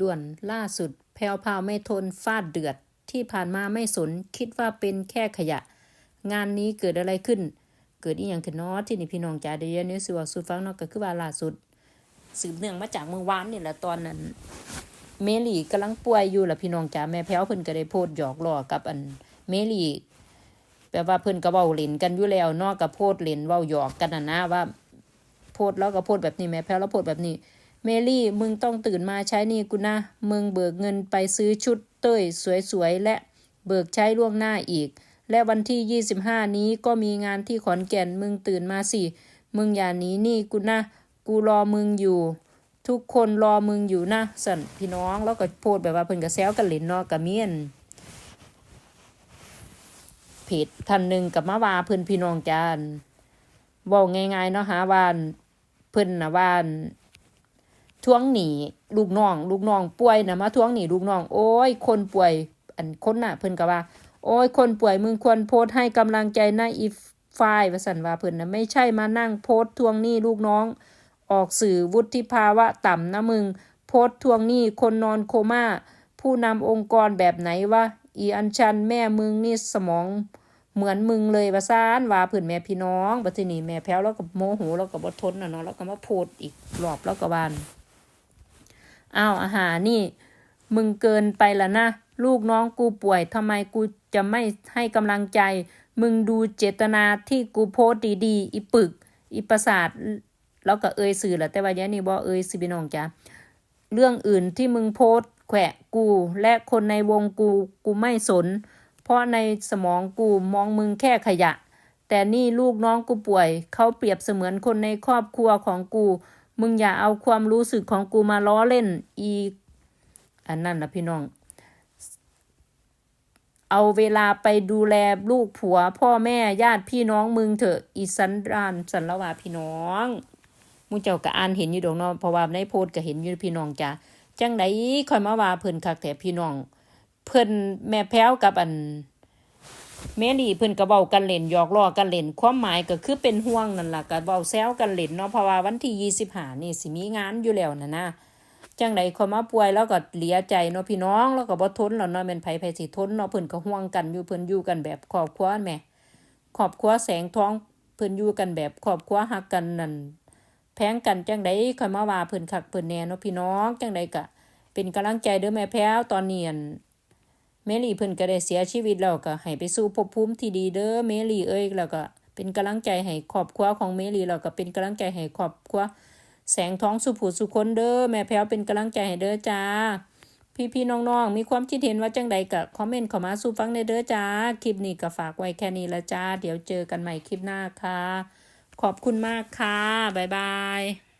ด่วนล่าสุด แพลวพาวไม่ทนฟาดเดือด ที่ผ่านมาไม่สน คิดว่าเป็นแค่ขยะ งานนี้เกิดอะไรขึ้น เกิดอีหยังขึ้นเนาะที่นี่พี่น้องจ๋าเดี๋ยวนี้สิว่าสู่ฟังเนาะก็คือว่าล่าสุด สืบเนื่องมาจากเมื่อวานนี่แหละตอนนั้น เมลี่กำลังป่วยอยู่ล่ะพี่น้องจ๋าแม่แพ้วเพิ่นก็ได้โพสต์หยอกล้อกับอันเมลี่แปลว่าเพิ่นก็เว้าเล่นกันอยู่แล้วนาะก็โพสต์เล่นเว้าหยอกกันน่ะนะว่า โพสต์แล้วก็โพสต์แบบนี้แม่แพ้วแล้วโพสต์แบบนี้ เมลี่มึงต้องตื่นมาใช้นี่กูนะ มึงเบิกเงินไปซื้อชุดเต้ยสวยๆ และเบิกใช้ล่วงหน้าอีก และวันที่ 25 นี้ก็มีงานที่ขอนแก่นมึงตื่นมาสิ มึงอย่าหนีนี่กูนะ กูรอมึงอยู่ ทุกคนรอมึงอยู่นะสั่นพี่น้องแล้วก็โพสต์แบบว่าเพิ่นก็แซวกันเล่นเนาะกับเมียนเพจท่านหนึ่งกับมาวาเพิ่นพี่น้องจานบอกง่ายๆเนาะหาวานเพิ่นนะวาน ทวงหนีลูกน้อง ลูกน้องป่วยนะมาทวงหนีลูกน้อง โอ้ย คนป่วย อันคนน่ะเพิ่นก็ว่า โอ้ย คนป่วยมึงควรโพสให้กำลังใจนะอีฝ่ายว่าสันว่าเพิ่นนะไม่ใช่มานั่งโพสทวงหนี้ลูกน้อง ออกสื่อวุฒิภาวะต่ำนะมึง โพสทวงหนี้คนนอนโคม่า ผู้นำองค์กรแบบไหนวะอีอันชันแม่มึงนี่สมองเหมือนมึงเลยว่าซานว่าเพื่อนแม่พี่น้องบัดทีนี้แม่แพ้วแล้วก็โมโหแล้วก็บ่ทนน่ะเนาะแล้วก็มาโพสอีกรอบแล้วก็บาน อ้าวอาหารนี่ มึงเกินไปละนะ ลูกน้องกูป่วยทำไมกูจะไม่ให้กำลังใจ มึงดูเจตนาที่กูโพสดีๆอีปึก อีประสาทแล้วก็เอ่ยสื่อแหละแต่ว่าย้นี่บ่เอ่ยสิพี่น้องจ้ะเรื่องอื่นที่มึงโพสแขวะกู และคนในวงกูกูไม่สน เพราะในสมองกูมองมึงแค่ขยะ แต่นี่ลูกน้องกูป่วย เขาเปรียบเสมือนคนในครอบครัวของกู มึงอย่าเอาความรู้สึกของกูมาล้อเล่นอีก อันนั้นนะพี่น้อง เอาเวลาไปดูแลลูกผัว พ่อแม่ญาติพี่น้องมึงเถอะอีสันดานสันละวาพี่น้องมูเจ้าก็อ่านเห็นอยู่ดอกเนาะเพราะว่าในโพสต์ก็เห็นอยู่พี่น้องจ้ะจังไดคอยมาว่าเพิ่นคักแต่พี่น้อง เพิ่นแม่แพ้วกับอัน แม่ลีเพิ่นก็เว้ากันเล่นหยอกล้อกันเล่นความหมายก็คือเป็นห่วงนั่นล่ะก็เว้าแซวกันเล่นเนาะเพราะว่าวันที่25นี่สิมีงานอยู่แล้วนะนะจังไดเขามาป่วยแล้วก็เหลียใจเนาะพี่น้องแล้วก็บ่ทนแล้วเนาะแม่นไผไผสิทนเนาะเพิ่นก็ห่วงกันอยู่เพิ่นอยู่กันแบบครอบครัวแม่ครอบครัวแสงท้องเพิ่นอยู่กันแบบครอบครัวฮักกันนั่นแพงกันจังไดค่อยมาว่าเพิ่นคักเพิ่นแน่เนาะพี่น้องจังไดก็เป็นกำลังใจเด้อแม่แพ้วตอนนี้อัน เมลี่เพิ่นก็ได้เสียชีวิตแล้วก็ให้ไปสู่ภพภูมิที่ดีเด้อเมลี่เอ้ยแล้วก็เป็นกำลังใจให้ครอบครัวของเมลี่แล้วก็เป็นกำลังใจให้ครอบครัวแสงท้องสุผูสุคนเด้อแม่แพ้วเป็นกำลังใจให้เด้อจ้า พี่พี่ๆน้องๆ มีความคิดเห็นว่าจังใดก็คอมเมนต์เข้ามาสู่ฟังในเด้อจ้า คลิปนี้ก็ฝากไว้แค่นี้ละจ้า เดี๋ยวเจอกันใหม่คลิปหน้าค่ะ ขอบคุณมากค่ะ บ๊ายบาย